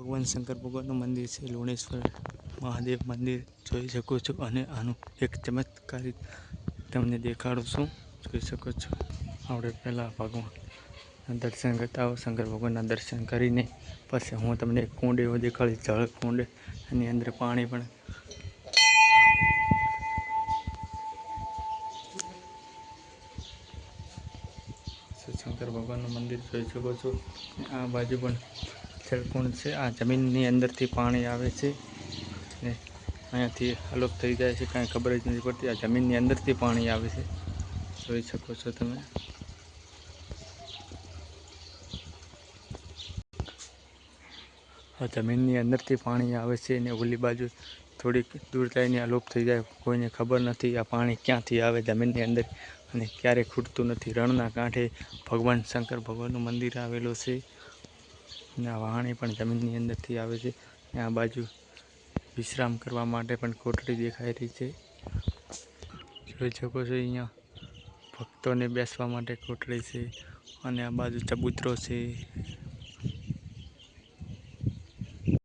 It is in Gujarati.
ભગવાન શંકર ભગવાનનું મંદિર છે, લુણેશ્વર મહાદેવ મંદિર જોઈ શકો છો અને આનું એક ચમત્કારી તમને દેખાડું છું, જોઈ શકો છો. આપણે પહેલાં ભગવાન દર્શન કરતા હો શંકર ભગવાનના દર્શન કરીને પછી હું તમને કુંડ એવો દેખાડીશ જળ કુંડ, એની અંદર પાણી પણ શંકર ભગવાનનું મંદિર જોઈ શકો છો. આ બાજુ પણ જળકુંડ છે. આ જમીનની અંદરથી પાણી આવે છે ને અહીંયાથી અલોપ થઈ જાય છે. કાંઈ ખબર જ નથી પડતી. આ જમીનની અંદરથી પાણી આવે છે. જોઈ શકો છો તમે. આ જમીનની અંદરથી પાણી આવે છે અને ઓલી બાજુ થોડીક દૂર જઈને અલોપ થઈ જાય. કોઈને ખબર નથી આ પાણી ક્યાંથી આવે જમીનની અંદર અને ક્યારેય ખૂટતું નથી. રણના કાંઠે ભગવાન શંકર ભગવાનનું મંદિર આવેલું છે. અને આ વાહણી પણ જમીનની અંદરથી આવે છે અને આ બાજુ વિશ્રામ કરવા માટે પણ કોટડી દેખાઈ રહી છે. જોઈ શકો છો અહીંયા ભક્તોને બેસવા માટે કોટડી છે અને આ બાજુ ચબૂતરો છે.